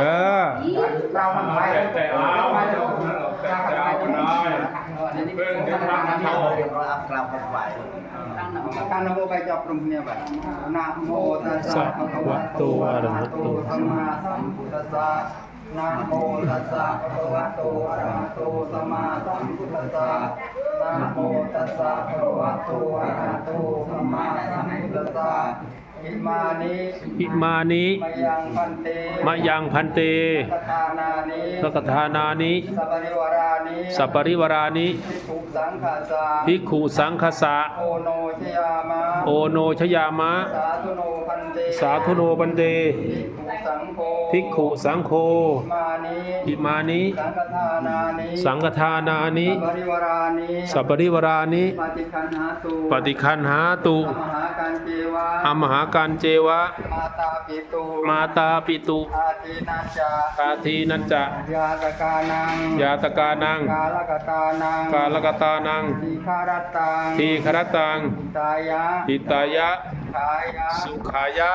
เออแต่เอาแต่เอาคนน้อยเพิ่งจะทำเขาการนโมไปจอบตรงนี้แบบนะโมตัสสะภะคะวะโตอะระหะโตสัมมาสัมพุทธัสสะ นะโมตัสสะภะคะวะโตอะระหะโตสัมมาสัมพุทธัสสะนะโมตัสสะภะคะวะโตอะระหะโตสัมมาสัมพุทธัสสะอิมานิอิมานิ มยังพันเตมะยังพันเตสทานานิสกทานานิสัปริวารานิสัปปริวารานิภิกขุสังฆาสาภิกขุสังคสะ โอโนชยามะโอโนชยามะ สาธุโนพันเต สาธุโนบันเต ภิกขุสังโฆ ภิกขุสังโฆมานิอิมานิสังฆทานานิ สังฆทานานิสัปริวารานิสัปปริวารานิปฏิคันหาตุปฏิคันหาตุมหาการเจวะอมหาการเจวะ มาตาปิตุมาตาปิตุอาทินาจาคาทีนันจะยาตกานังยาตกานัง กาลกตานังกาลกตานังทีคารตังทีครตังตายะอิตายะขายะสุขายะ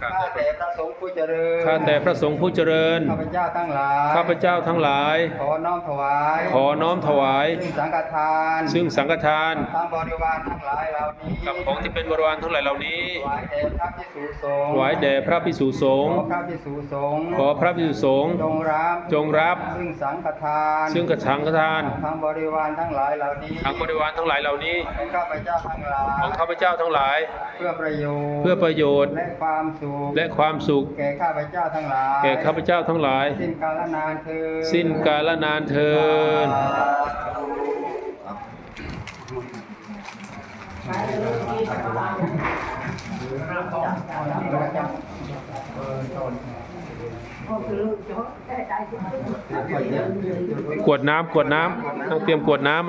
ข้าแต่พระสงฆ์ผู้เจริญข้าแต่พระสงฆ์ผู้เจริญ ข้าพเจ้าทั้งหลาย ข้าพเจ้าทั้งหลาย ขอน้อมถวาย ขอน้อมถวาย ซึ่งสังฆทาน ซึ่งสังฆทานทั้งบริวารทั้งหลายเหล่านี้ กับของที่เป็นบริวารทั้งหลายเหล่านี้ ถวายแด่พระพิสุสงฆ์ ถวายแด่พระภิกษุสงฆ์ ขอพระพิสุสงฆ์ ขอพระภิกษุสงฆ์ จงรับ จงรับ ซึ่งสังฆทาน ซึ่งกระชังฆทาน ทั้งบริวารทั้งหลายเหล่านี้ ทั้งบริวารทั้งหลายเหล่านี้ ของข้าพเจ้าทั้งหลาย ของข้าพเจ้าทั้งหลาย เพื่อประโยชน์ เพื่อประโยชน์ และความสุขและความสุข แก่ข้าพเจ้าทั้งหลายแก่ข้าพเจ้าทั้งหลาย สิ้นกาลนานเธอญ สิ้นกาลนานเทินกวดน้ำกวดน้ำต้องเตรียมกวดน้ำ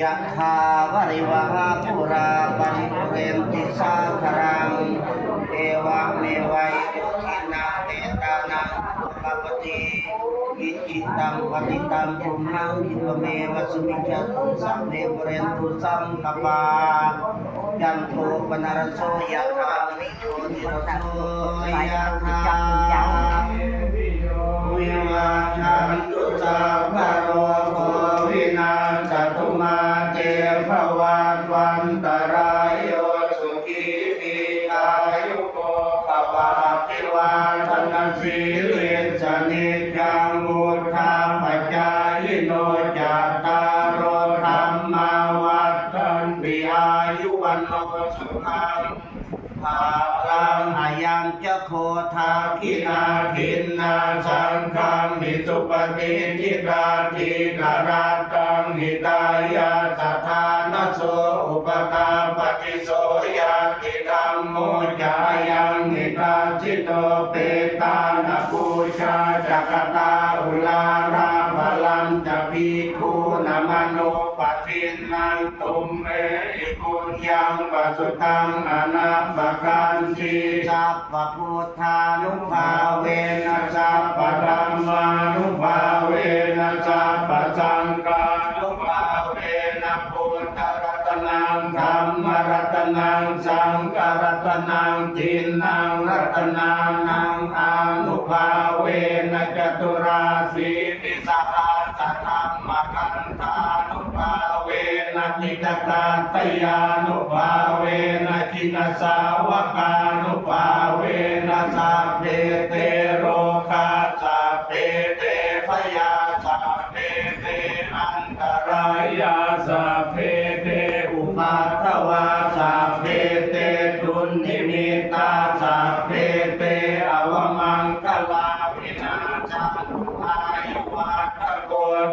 ยะถาวะริวหาปุราปริปุเรนติสาคารังเอวะเมวัยโยทินาเตตานังกัปปติอิจิตังปฏิตังตุมหังอิปเมวะสุมิจตุสัพเพปุเรนตุสังกปายันโทปนารโสยะถามิโยติรโสยะถา ยุวันโนสุขังภาลังอายังจะโคทาคินาทินนาสังฆามิสุปฏิทิราทิกราตังหิตายาตถานโสอุปกาปฏิโสยาติธรรมโมจายังหิตาชิโตเปตานะปูชาจักตา ยังปสุตังอนาปกันติสัพพพุทธานุภาเวนะสัพพธรรมานุภาเวนะสัพพสังฆานุภาเวนะพุทธรัตนังธรรมรัตนังสังฆรัตนังทินนังรัตนานังอนุภาเวนะจตุราสี ตาตยานุภาเวนะจินสาวกานุภาเวนะสัพเพเตโรคาสัพเพเตพยาสัพเพเตอันตรายาสัพเพ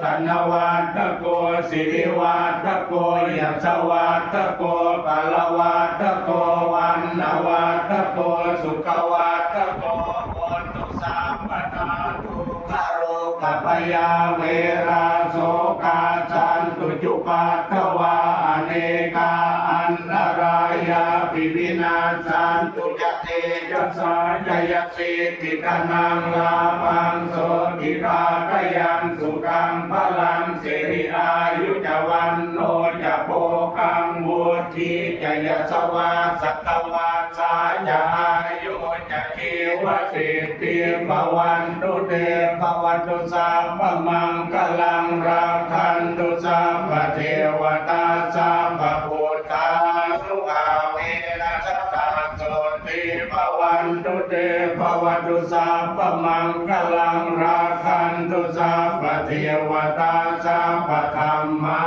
ธนวัตโกสิริวัตโกยัสวัตโกปะละวัตโกวันนวัตโกสุขวัตโกโหตุสัมปทาทุกขโรกัปยาเวราโสกาจันตุจุปัตวาอเนกาอันตรายาปิวินาสันตุ เตยัสาจยสิทธิกนังลาปังโสติราคยังสุขังพลังสิริอายุจวันโนจะโพคังบุธีจยสวาสัตวาสาจะอายุจะชีวสิทธิภวันตุเตภวันตุสัพพมังคลังราคันตุสัพพเทวตาสัพพ เตภวตุสาปมังคลังราคันตุสาปเทวตาสาปธรรมา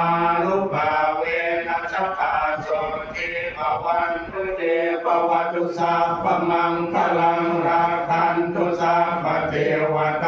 รุปาเวนะสัตตาโสติภวันตุเตภวตุสาปมังคลังราคันตุสาปเทวตา